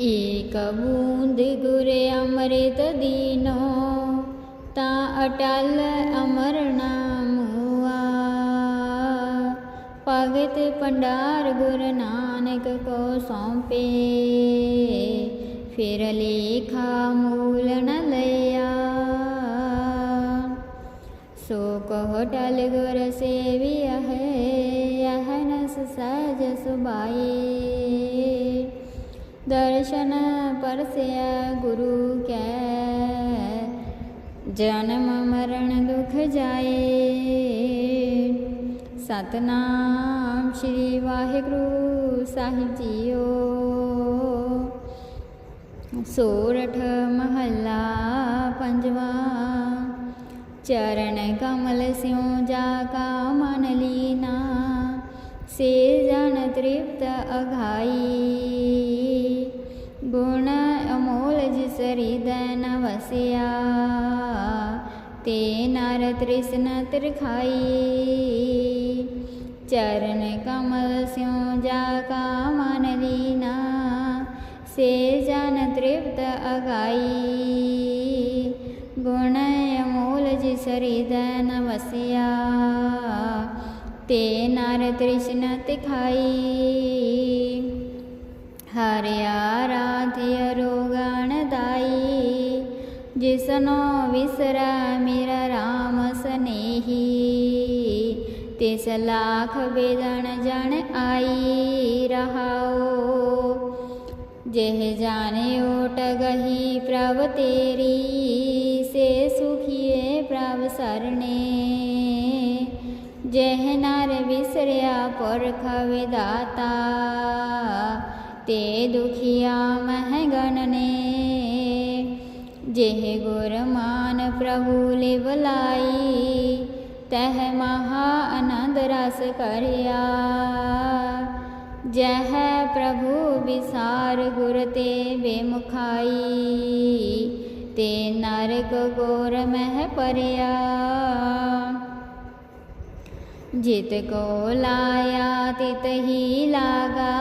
ਏਕ ਬੂੰਦ ਗੁਰ ਅੰਮ੍ਰਿਤ ਦੀਨੋ, ਤਾਂ ਅਟਲ ਅਮਰ ਨਾਮ ਹੁਆ। ਭਗਤ ਭੰਡਾਰ ਗੁਰ ਨਾਨਕ ਕੋ ਸੌਂਪੇ, ਫਿਰ ਲੇਖਾ ਮੂਲ ਨ ਲਿਆ। ਸੋ ਕਹ ਟਲ ਗੁਰ ਸੇਵਿਆ ਹੈ ਅਹਨਸ ਸਹਿਜ ਸੁਭਾਈ। ਦਰਸ਼ਨ ਪਰਸਿਆ ਗੁਰੂ ਕੈ। ਜਨਮ ਮਰਨ ਦੁਖ ਜਾਏ। ਸਤਨਾਮ ਸ੍ਰੀ ਵਾਹਿਗੁਰੂ ਸਾਹਿਬ ਜੀਓ। ਸੋਰਠ ਮਹੱਲਾ ਪੰਜਵਾ। ਚਰਨ ਕਮਲ ਸਿਉ ਜਾ ਕਾ ਮਨ ਲੀਨਾ। ਸੇ ਜਨ ਤ੍ਰਿਪਤ ਅਘਾਈ ਅਮੋਲ ਜਿਸ ਹਿਰਦੈ ਨ ਵਸਿਆ, ਤੇ ਨਰ ਤ੍ਰਿਸ਼ਨ ਤਿਰਖਾਈ। ਚਰਨ ਕਮਲ ਸਿਉ ਜਾ ਕਾ ਮਨ ਲੀਨਾ, ਸੇ ਜਨ ਤ੍ਰਿਪਤ ਅਗਾਈ। ਗੁਣ ਅਮੋਲ ਜਿਸ ਹਿਰਦੈ ਨ ਵਸਿਆ ਜਿਸਨੋ ਵਿਸਰੈ ਮੇਰਾ RAM ਸਨੇਹੀ, ਤਿਸ ਲਾਖ ਬੇਦਨ ਜਣ ਆਈ ਰਹਾਓ ਜਿਹ ਜਾਣੇ ਓਟ ਗਹੀ ਪ੍ਰਭ ਤੇਰੀ, ਸੇ ਸੁਖੀਏ ਪ੍ਰਭ ਸਰਣੇ। ਜਿਹ ਨਰ ਵਿਸਰਿਆ ਪੁਰਖ ਵਿਦਾਤਾ ਤੇ ਦੁਖੀਆ ਮਹਿ ਜਿਹ ਗੁਰ ਮਾਨ ਪ੍ਰਭੂ ਲਿਵ ਲਾਈ, ਤਹ ਮਹਾ ਆਨੰਦ ਰਸ ਕਰਿਆ। ਜਹ ਪ੍ਰਭੂ ਵਿਸਾਰ ਗੁਰ ਤੇ ਬੇਮੁਖਾਈ ਤੇ ਨਰਕ ਗੋਰ ਮਹਿ ਪਰਿਆ। ਜਿਤ ਕੋ ਲਾਇਆ, ਤਿਤ ਹੀ ਲਾਗਾ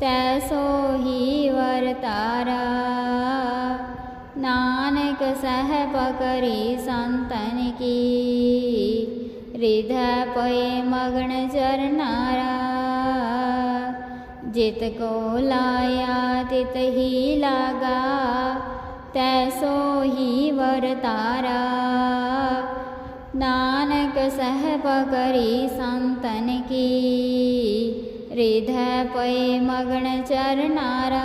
ਤੈਸੋ ਹੀ ਵਰਤਾਰਾ। ਨਾਨਕ ਸਹਿ ਪਕਰੀ ਸੰਤਨ ਕੀ। ਰਿਧੈ ਪਏ ਮਗਨ ਚਰਨਾਰਾ ਜਿਤ ਕੋ ਲਾਇਆ ਤਿਤ ਹੀ ਲਾਗਾ। ਤੈਸੋ ਹੀ ਵਰਤਾਰਾ ਨਾਨਕ ਸਹਿ ਪਕਰੀ ਸੰਤਨ ਕੀ। ਰਿਧੈ ਪਏ ਮਗਨ ਚਰਨਾਰਾ